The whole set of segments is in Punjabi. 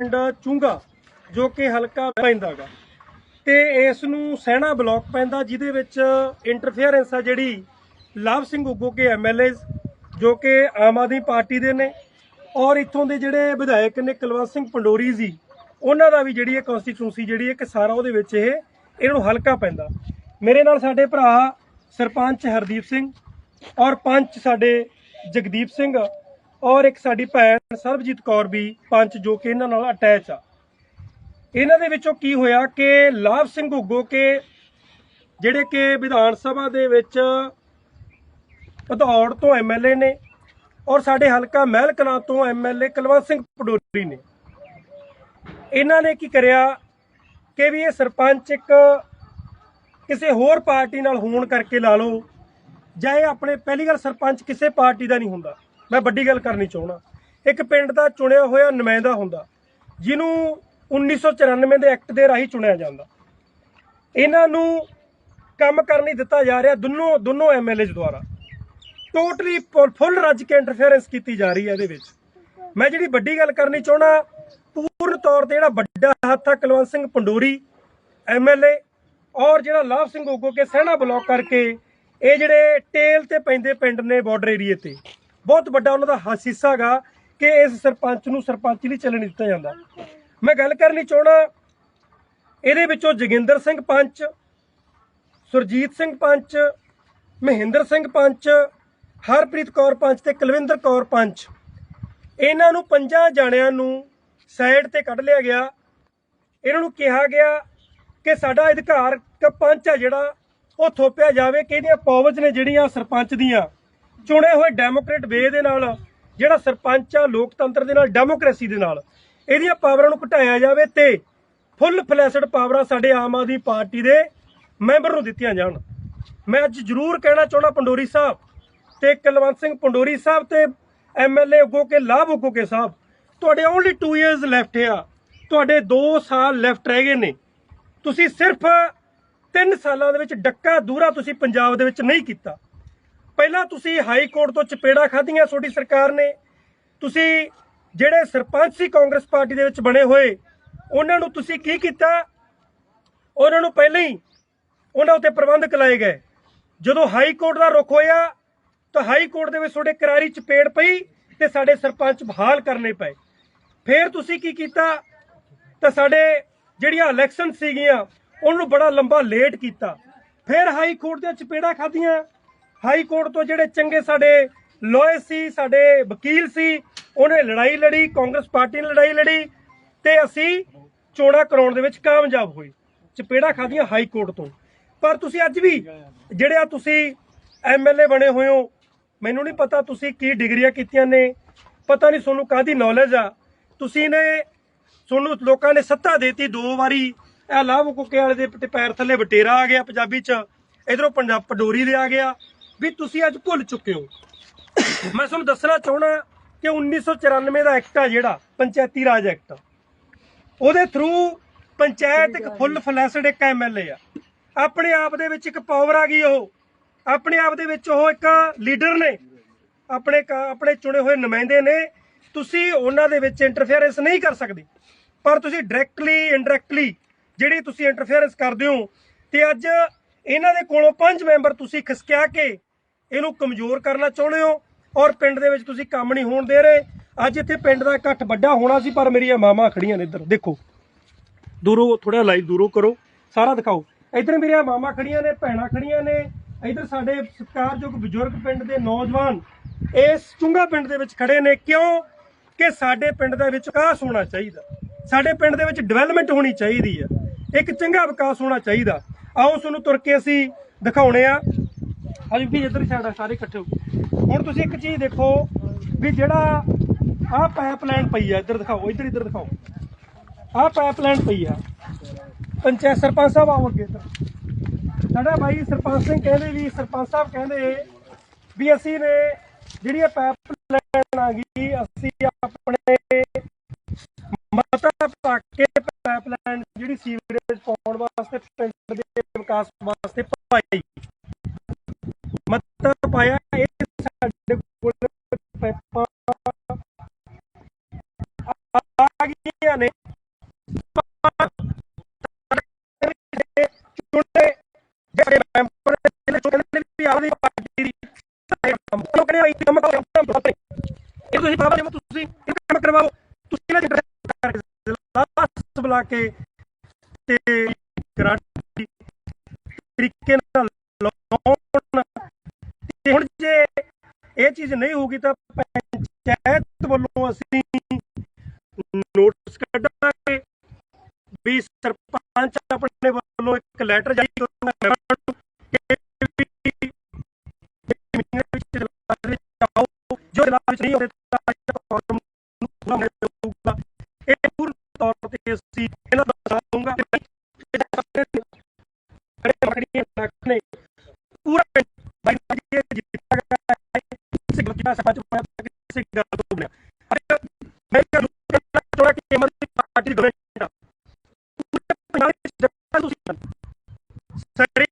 ਪਿੰਡ ਚੁੰਗਾ, ਜੋ ਕਿ ਹਲਕਾ ਪੈਂਦਾਗਾ। ਤੇ ਇਸ ਨੂੰ ਸਹਿਣਾ ਬਲਾਕ ਪੈਂਦਾ, ਜਿਹਦੇ ਵਿੱਚ ਇੰਟਰਫੇਰੈਂਸ ਆ ਜਿਹੜੀ ਲਾਭ ਸਿੰਘ ਉਗੋ ਕੇ ਐਮਐਲਏ ਜੋ ਕਿ ਆਮ ਆਦਮੀ ਪਾਰਟੀ ਦੇ ਨੇ। ਔਰ ਇੱਥੋਂ ਦੇ ਜਿਹੜੇ ਵਿਧਾਇਕ ਨੇ, ਕੁਲਵੰਤ ਸਿੰਘ ਪੰਡੋਰੀ ਜੀ, ਉਹਨਾਂ ਦਾ ਵੀ ਜਿਹੜੀ ਇਹ ਕਨਸਟੀਟਿਊਂਸੀ ਜਿਹੜੀ ਹੈ ਕਿ ਸਾਰਾ ਉਹਦੇ ਵਿੱਚ ਇਹ, ਇਹਨਾਂ ਨੂੰ ਹਲਕਾ ਪੈਂਦਾ। ਮੇਰੇ ਨਾਲ ਸਾਡੇ ਭਰਾ ਸਰਪੰਚ ਹਰਦੀਪ ਸਿੰਘ ਔਰ ਪੰਚ ਸਾਡੇ ਜਗਦੀਪ ਸਿੰਘ ਔਰ ਇੱਕ ਸਾਡੀ ਭੈਣ ਸਰਬਜੀਤ ਕੌਰ ਵੀ ਪੰਚ ਜੋ ਕਿ ਇਹਨਾਂ ਨਾਲ ਅਟੈਚ ਆ। ਇਹਨਾਂ ਦੇ ਵਿੱਚੋਂ ਕੀ ਹੋਇਆ ਕਿ ਲਾਭ ਸਿੰਘ ਹੁੱਗੋ ਕੇ ਜਿਹੜੇ ਕਿ ਵਿਧਾਨ ਸਭਾ ਦੇ ਵਿੱਚ ਭਦੌੜ ਤੋਂ ਐਮਐਲਏ ਨੇ ਔਰ ਸਾਡੇ ਹਲਕਾ ਮਹਿਲ ਕਲਾਂ ਤੋਂ ਐਮਐਲਏ ਕੁਲਵੰਤ ਸਿੰਘ ਪਡੋਰੀ ਨੇ। ਇਹਨਾਂ ਨੇ ਕੀ ਕਰਿਆ ਕਿ ਵੀ ਇਹ ਸਰਪੰਚ ਇੱਕ ਕਿਸੇ ਹੋਰ ਪਾਰਟੀ ਨਾਲ ਹੋਣ ਕਰਕੇ ਲਾ ਲਓ ਜਾਂ ਇਹ ਆਪਣੇ ਪਹਿਲੀ ਗੱਲ ਸਰਪੰਚ ਕਿਸੇ ਪਾਰਟੀ ਦਾ ਨਹੀਂ ਹੁੰਦਾ। ਮੈਂ ਵੱਡੀ ਗੱਲ ਕਰਨੀ ਚਾਹਣਾ ਇੱਕ ਪਿੰਡ ਦਾ ਚੁਣਿਆ ਹੋਇਆ ਨੁਮਾਇੰਦਾ ਹੁੰਦਾ, ਜਿਹਨੂੰ 1994 ਦੇ ਐਕਟ ਦੇ ਰਾਹੀਂ ਚੁਣਿਆ ਜਾਂਦਾ। ਇਹਨਾਂ ਨੂੰ ਕੰਮ ਕਰਨ ਨਹੀਂ ਦਿੱਤਾ ਜਾ ਰਿਹਾ ਦੋਨੋਂ ਦੋਨੋਂ ਐਮਐਲਏ ਦੁਆਰਾ। ਟੋਟਲੀ ਫੁੱਲ ਰੱਜ ਕੇ ਇੰਟਰਫੇਰੈਂਸ ਕੀਤੀ ਜਾ ਰਹੀ ਹੈ ਇਹਦੇ ਵਿੱਚ। ਮੈਂ ਜਿਹੜੀ ਵੱਡੀ ਗੱਲ ਕਰਨੀ ਚਾਹਣਾ ਪੂਰਨ ਤੌਰ ਤੇ ਜਿਹੜਾ ਵੱਡਾ ਹੱਥ ਆ ਕੁਲਵੰਤ ਸਿੰਘ ਪੰਡੋਰੀ ਐਮਐਲਏ ਔਰ ਜਿਹੜਾ ਲਾਭ ਸਿੰਘ ਉਗੋ ਕੇ ਸਹਿਣਾ ਬਲੌਕ ਕਰਕੇ, ਇਹ ਜਿਹੜੇ ਟੇਲ ਤੇ ਪੈਂਦੇ ਪਿੰਡ ਨੇ ਬਾਰਡਰ ਏਰੀਏ ਤੇ ਬਹੁਤ ਵੱਡਾ ਉਹਨਾਂ ਦਾ ਹਿੱਸਾ ਹੈਗਾ ਕਿ ਇਸ ਸਰਪੰਚ ਨੂੰ ਸਰਪੰਚ ਲਈ ਚੱਲਣ ਦਿੱਤਾ ਜਾਂਦਾ। ਮੈਂ ਗੱਲ ਕਰਨੀ ਚਾਹਣਾ ਇਹਦੇ ਵਿੱਚੋਂ ਜੋਗਿੰਦਰ ਸਿੰਘ ਪੰਚ, ਸੁਰਜੀਤ ਸਿੰਘ ਪੰਚ, ਮਹਿੰਦਰ ਸਿੰਘ ਪੰਚ, ਹਰਪ੍ਰੀਤ ਕੌਰ ਪੰਚ ਤੇ ਕੁਲਵਿੰਦਰ ਕੌਰ ਪੰਚ, ਇਹਨਾਂ ਨੂੰ ਪੰਜਾਂ ਜਾਣਿਆਂ ਨੂੰ ਸਾਈਡ ਤੇ ਕੱਢ ਲਿਆ ਗਿਆ। ਇਹਨਾਂ ਨੂੰ ਕਿਹਾ ਗਿਆ ਕਿ ਸਾਡਾ ਅਧਿਕਾਰ ਪੰਚ ਆ ਜਿਹੜਾ, ਉਹ ਥੋਪਿਆ ਜਾਵੇ ਕਿ ਇਹਦੀਆਂ ਪਾਵਰਸ ਨੇ ਜਿਹੜੀਆਂ ਸਰਪੰਚ ਦੀਆਂ। ਚੁਣੇ ਹੋਏ ਡੈਮੋਕ੍ਰੇਟ ਵੇ ਦੇ ਨਾਲ, ਜਿਹੜਾ ਸਰਪੰਚ ਆ ਲੋਕਤੰਤਰ ਦੇ ਨਾਲ, ਡੈਮੋਕ੍ਰੇਸੀ ਦੇ ਨਾਲ, ਇਹਦੀਆਂ ਪਾਵਰਾਂ ਨੂੰ ਘਟਾਇਆ ਜਾਵੇ ਤੇ ਫੁੱਲ ਫਲੈਸਡ ਪਾਵਰਾਂ ਸਾਡੇ ਆਮ ਆਦਮੀ ਪਾਰਟੀ ਦੇ ਮੈਂਬਰ ਨੂੰ ਦਿੱਤੀਆਂ ਜਾਣ। ਮੈਂ ਅੱਜ ਜ਼ਰੂਰ ਕਹਿਣਾ ਚਾਹੁੰਦਾ ਪੰਡੋਰੀ ਸਾਹਿਬ ਤੇ ਕੁਲਵੰਤ ਸਿੰਘ ਪੰਡੋਰੀ ਸਾਹਿਬ ਤੇ ਐਮਐਲਏ ਉਗੋ ਕੇ, ਲਾਭ ਉਗੋ ਕੇ ਸਾਹਿਬ, ਤੁਹਾਡੇ ਓਨਲੀ 2 ਇਅਰਸ ਲੈਫਟ ਆ। ਤੁਹਾਡੇ 2 ਸਾਲ ਲੈਫਟ ਰਹਿ ਗਏ ਨੇ। ਤੁਸੀਂ ਸਿਰਫ 3 ਸਾਲਾਂ ਦੇ ਵਿੱਚ ਡੱਕਾ ਦੂਰਾ ਤੁਸੀਂ ਪੰਜਾਬ ਦੇ ਵਿੱਚ ਨਹੀਂ ਕੀਤਾ। ਪਹਿਲਾਂ ਤੁਸੀਂ ਹਾਈ ਕੋਰਟ ਤੋਂ ਚਪੇੜਾ ਖਾਧੀਆਂ ਤੁਹਾਡੀ ਸਰਕਾਰ ਨੇ। ਤੁਸੀਂ ਜਿਹੜੇ ਸਰਪੰਚ ਸੀ ਕਾਂਗਰਸ ਪਾਰਟੀ ਦੇ ਵਿੱਚ ਬਣੇ ਹੋਏ, ਉਹਨਾਂ ਨੂੰ ਤੁਸੀਂ ਕੀ ਕੀਤਾ? ਉਹਨਾਂ ਨੂੰ ਪਹਿਲਾਂ ਹੀ ਉਹਨਾਂ ਉੱਤੇ ਪ੍ਰਬੰਧ ਲਾਏ ਗਏ। ਜਦੋਂ ਹਾਈ ਕੋਰਟ ਦਾ ਰੁਖ ਹੋਇਆ, ਤਾਂ ਹਾਈ ਕੋਰਟ ਦੇ ਵਿੱਚ ਤੁਹਾਡੇ ਕਰਾਰੀ ਚਪੇੜ ਪਈ ਤੇ ਸਾਡੇ ਸਰਪੰਚ ਬਹਾਲ ਕਰਨੇ ਪਏ। ਫਿਰ ਤੁਸੀਂ ਕੀ ਕੀਤਾ? ਤਾਂ ਸਾਡੇ ਜਿਹੜੀਆਂ ਇਲੈਕਸ਼ਨ ਸੀਗੀਆਂ, ਉਹਨੂੰ ਬੜਾ ਲੰਬਾ ਲੇਟ ਕੀਤਾ। ਫਿਰ ਹਾਈ ਕੋਰਟ ਦੀਆਂ ਚਪੇੜਾਂ ਖਾਧੀਆਂ। ਹਾਈ ਕੋਰਟ ਤੋਂ ਜਿਹੜੇ ਚੰਗੇ ਸਾਡੇ ਲੋਏ ਸੀ, ਸਾਡੇ ਵਕੀਲ ਸੀ, ਉਹਨੇ ਲੜਾਈ ਲੜੀ, ਕਾਂਗਰਸ ਪਾਰਟੀ ਨੇ ਲੜਾਈ ਲੜੀ ਤੇ ਅਸੀਂ ਚੋਣਾਂ ਕਰਾਉਣ ਦੇ ਵਿੱਚ ਕਾਮਯਾਬ ਹੋਏ, ਚਪੇੜਾਂ ਖਾਧੀਆਂ ਹਾਈ ਕੋਰਟ ਤੋਂ। ਪਰ ਤੁਸੀਂ ਅੱਜ ਵੀ ਜਿਹੜੇ ਆ ਤੁਸੀਂ ਐਮਐਲਏ ਬਣੇ ਹੋਏ ਹੋ, ਮੈਨੂੰ ਨਹੀਂ ਪਤਾ ਤੁਸੀਂ ਕੀ ਡਿਗਰੀਆਂ ਕੀਤੀਆਂ ਨੇ, ਪਤਾ ਨਹੀਂ ਤੁਹਾਨੂੰ ਕਾਦੀ ਨੌਲੇਜ ਆ। ਤੁਸੀਂ ਨੇ ਤੁਹਾਨੂੰ ਲੋਕਾਂ ਨੇ ਸੱਤਾ ਦੇਤੀ ਦੋ ਵਾਰੀ, ਇਹ ਲਾਭ ਕੁੱਕੇ ਵਾਲੇ ਦੇ ਪੈਰ ਥੱਲੇ ਬਟੇਰਾ ਆ ਗਿਆ ਪੰਜਾਬੀ ਚ, ਇਧਰੋਂ ਪੰਜਾਬ ਪਡੋਰੀ ਦੇ ਆ ਗਿਆ ਵੀ ਤੁਸੀਂ ਅੱਜ ਭੁੱਲ ਚੁੱਕੇ ਹੋ। ਮੈਂ ਤੁਹਾਨੂੰ ਦੱਸਣਾ ਚਾਹਣਾ ਕਿ 1994 ਦਾ ਐਕਟ ਆ ਜਿਹੜਾ, ਪੰਚਾਇਤੀ ਰਾਜ ਐਕਟ। ਉਹਦੇ ਥਰੂ ਪੰਚਾਇਤ ਇੱਕ ਫੁੱਲ ਫਲੈਸਡ ਇੱਕ ਐਮਐਲਏ ਆ। ਆਪਣੇ ਆਪ ਦੇ ਵਿੱਚ ਇੱਕ ਪਾਵਰ ਆ ਗਈ ਉਹ। ਆਪਣੇ ਆਪ ਦੇ ਵਿੱਚ ਉਹ ਇੱਕ ਲੀਡਰ ਨੇ। ਆਪਣੇ ਆਪਣੇ ਚੁਣੇ ਹੋਏ ਨੁਮਾਇੰਦੇ ਨੇ। ਤੁਸੀਂ ਉਹਨਾਂ ਦੇ ਵਿੱਚ ਇੰਟਰਫੇਰੈਂਸ ਨਹੀਂ ਕਰ ਸਕਦੇ। ਪਰ ਤੁਸੀਂ ਡਾਇਰੈਕਟਲੀ ਇਨਡਾਇਰੈਕਟਲੀ ਜਿਹੜੀ ਤੁਸੀਂ ਇੰਟਰਫੇਰੈਂਸ ਕਰਦੇ ਹੋ, ਤੇ ਅੱਜ ਇਹਨਾਂ ਦੇ ਕੋਲੋਂ ਪੰਜ ਮੈਂਬਰ ਤੁਸੀਂ ਖਿਸਕਿਆ ਕੇ ਇਹਨੂੰ ਕਮਜ਼ੋਰ ਕਰਨਾ ਚਾਹੁੰਦੇ ਹੋ ਔਰ ਪਿੰਡ ਦੇ ਵਿੱਚ ਤੁਸੀਂ ਕੰਮ ਨਹੀਂ ਹੋਣ ਦੇ ਰਹੇ। ਅੱਜ ਇੱਥੇ ਪਿੰਡ ਦਾ ਇਕੱਠ ਵੱਡਾ ਹੋਣਾ ਸੀ, ਪਰ ਮੇਰੀਆਂ ਮਾਮਾ ਖੜੀਆਂ ਨੇ ਇੱਧਰ। ਦੇਖੋ, ਦੂਰੋਂ ਥੋੜਾ ਲਾਈਵ ਦੂਰੋਂ ਕਰੋ, ਸਾਰਾ ਦਿਖਾਓ। ਇੱਧਰ ਮੇਰੀਆਂ ਮਾਮਾ ਖੜੀਆਂ ਨੇ, ਭੈਣਾਂ ਖੜੀਆਂ ਨੇ। ਇੱਧਰ ਸਾਡੇ ਸਤਿਕਾਰਯੋਗ ਬਜ਼ੁਰਗ ਪਿੰਡ ਦੇ ਨੌਜਵਾਨ ਇਸ ਚੁੰਗਾ ਪਿੰਡ ਦੇ ਵਿੱਚ ਖੜੇ ਨੇ। ਕਿਉਂ? ਕਿ ਸਾਡੇ ਪਿੰਡ ਦੇ ਵਿੱਚ ਵਿਕਾਸ ਹੋਣਾ ਚਾਹੀਦਾ। ਸਾਡੇ ਪਿੰਡ ਦੇ ਵਿੱਚ ਡਿਵੈਲਪਮੈਂਟ ਹੋਣੀ ਚਾਹੀਦੀ ਹੈ। ਇੱਕ ਚੰਗਾ ਵਿਕਾਸ ਹੋਣਾ ਚਾਹੀਦਾ। ਆਓ ਤੁਹਾਨੂੰ ਤੁਰ ਕੇ ਅਸੀਂ ਦਿਖਾਉਣੇ ਆ। ਹਾਂਜੀ ਵੀ ਇੱਧਰ ਸਾਡਾ ਸਾਰੇ ਇਕੱਠੇ ਹੋ ਗਏ। ਹੁਣ ਤੁਸੀਂ ਇੱਕ ਚੀਜ਼ ਦੇਖੋ ਵੀ ਜਿਹੜਾ ਆਹ ਪਾਈਪਲਾਈਨ ਪਈ ਆ, ਇੱਧਰ ਦਿਖਾਓ, ਇੱਧਰ ਇੱਧਰ ਦਿਖਾਓ। ਆਹ ਪਾਈਪਲਾਈਨ ਪਈ ਆ। ਪੰਚਾਇਤ ਸਰਪੰਚ ਸਾਹਿਬ ਆਓ ਅੱਗੇ ਇੱਧਰ। ਸਾਡਾ ਭਾਈ ਸਰਪੰਚ ਸਿੰਘ ਕਹਿੰਦੇ ਵੀ, ਸਰਪੰਚ ਸਾਹਿਬ ਕਹਿੰਦੇ ਵੀ ਅਸੀਂ ਨੇ ਜਿਹੜੀ ਇਹ ਲੈਣ ਆ ਗਈ, ਅਸੀਂ ਆਪਣੇ ਮਤਾ ਪਾ ਕੇ ਪਾਈਪਲਾਈਨ ਜਿਹੜੀ ਸੀਵਰੇਜ ਪਾਉਣ ਵਾਸਤੇ, ਪਿੰਡ ਦੇ ਵਿਕਾਸ ਵਾਸਤੇ ਪਾਈ। ਤੁਸੀਂ ਪਾਵਰ ਜਮਾ ਤੁਸੀਂ ਇਹ ਕੰਮ ਕਰਵਾਓ, ਤੁਸੀਂ ਇਹਨਾਂ ਦੇ ਲਾਸ ਬੁਲਾ ਕੇ ਤੇ ਗਰਾਂਟੀ ਤਰੀਕੇ ਨਾਲ ਲਾਉਣ। ਤੇ ਹੁਣ ਜੇ ਇਹ ਚੀਜ਼ ਨਹੀਂ ਹੋਊਗੀ ਤਾਂ ਪੰਚਾਇਤ ਵੱਲੋਂ ਅਸੀਂ ਨੋਟਿਸ ਕੱਢਾਂਗੇ ਵੀ ਸਰਪੰਚ ਆਪਣੇ ਵੱਲੋਂ ਇੱਕ ਲੈਟਰ ਜਾਰੀ ਕਰੂਗਾ ਜੋ ਜਨਾਬ ਨਹੀਂ ਹੋਵੇ ਨੂੰ ਪੂਰਾ ਮਿਲ ਜਾਊਗਾ ਇਹ ਪੂਰਨ ਤੌਰ ਤੇ ਅਸੀਂ ਇਹਨਾਂ ਦਾ ਦੱਸਾਂਗਾ ਕਿ ਨਹੀਂ ਖੜੇ ਮਕੜੀਆਂ ਰੱਖਣੇ ਪੂਰਾ ਪਿੰਡ ਬਾਈ ਜੀ ਇਹ ਜਿੱਤਾ ਗਿਆ ਹੈ ਕਿਸੇ ਗੱਲ ਦਾ ਸੱਚ ਹੋਇਆ ਤਾਂ ਕਿਸੇ ਗੱਲ ਤੋਂ ਬਣਿਆ ਅਰੇ ਮੈਂ ਕਿਹਾ ਲੋਕਾਂ ਥੋੜਾ ਕਿ ਐਮਰਜੈਂਸੀ ਪਾਰਟੀ ਦੀ ਗਵਰਨਮੈਂਟ ਆ ਪੂਰੇ ਪੰਜਾਬ ਵਿੱਚ ਜੱਟਾਂ ਤੁਸੀਂ ਸੜੀਆਂ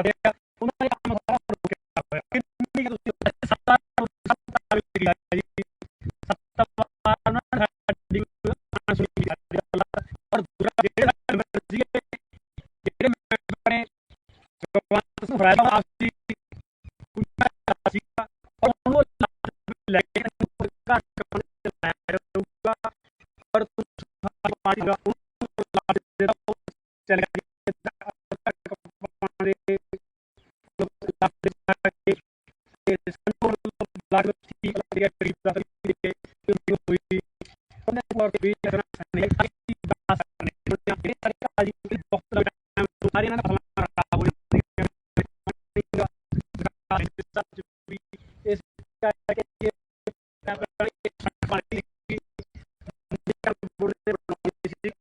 ਕਰਦੇ ਆ ਉਹਨਾਂ ਦਾ ਕੰਮ ਸਾਰਾ ਰੁਕਿਆ ਹੋਇਆ ਕਿੰਨੀ ਕੁ ਤੁਸੀਂ ਸੱਤਾ ਸੱਤਾ ਵੀ ਜੀ ਸੱਤਾ ਉਹਨਾਂ ਨੇ ਸਾਡੀ ਸੁਣੀ ਜਾਂਦੀ ਆ ਔਰ ਦੂਰਾ ਜਿਹੜੇ ਮਰਜ਼ੀ ਜਿਹੜੇ ਮੈਂਬਰ ਨੇ ਗਵਰਨਮੈਂਟ ਨੂੰ ਫਰਾਇਦਾ ਆਸੀ ਉਹਨਾਂ ਸੀ ਔਰ ਉਹਨੂੰ ਲੈ ਕੇ ਘਰ ਕੰਮ ਲੈ ਰਹੂਗਾ ਔਰ ਤੁਸੀਂ ਪਾਰਟੀ ਦਾ because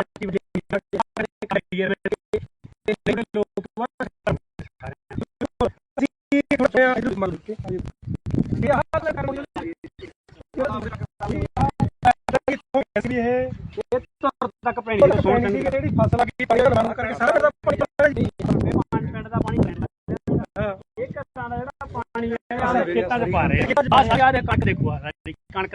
ਪਾਰਟੀ ਵਿੱਚ ਕੈਰੀਅਰ ਵਿੱਚ ਤੇ ਲੋਕ ਅਸੀਂ ਥੋੜਾ ਜਿਹਾ ਮੰਨ ਕੇ ਇਹ ਹਾਲ ਨਾ ਕਰੋ ਵੀ ਇਹ ਤੁਰ ਤੱਕ ਪੈਣੀ ਸੋਣ ਦੀ ਜਿਹੜੀ ਫਸਲ ਆ ਗਈ ਪਾਣੀ ਬੰਦ ਕਰਕੇ ਸਾਰਾ ਦਾ ਪਾਣੀ ਪਾਣੀ ਪਿੰਡ ਦਾ ਪਾਣੀ ਪੈਂਦਾ ਇਹ ਕੱਟਾਂ ਦਾ ਜਿਹੜਾ ਪਾਣੀ ਖੇਤਾਂ 'ਚ ਪਾ ਰਹੇ ਆ ਆ ਸਾਰੇ ਕੱਟ ਦੇਖੋ ਕਣਕ।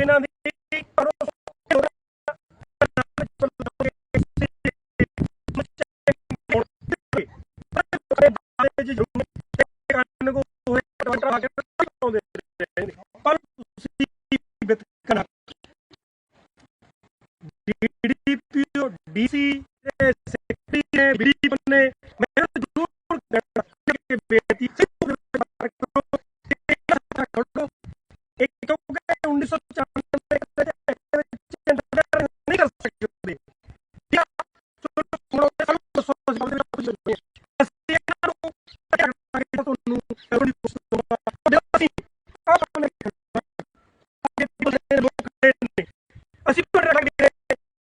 ਇਹਨਾਂ ਦੀ ਪਰ ਤੁਸੀਂ ਬਿਤਕਣਾ ਡੀਡੀਪੀ ਡੀਸੀ ਸੈਕਟਰੀ ਨੇ ਬੀਪ ਨੇ ਮੈਂ ਜ਼ਰੂਰ ਕਹਿਣਾ ਕਿ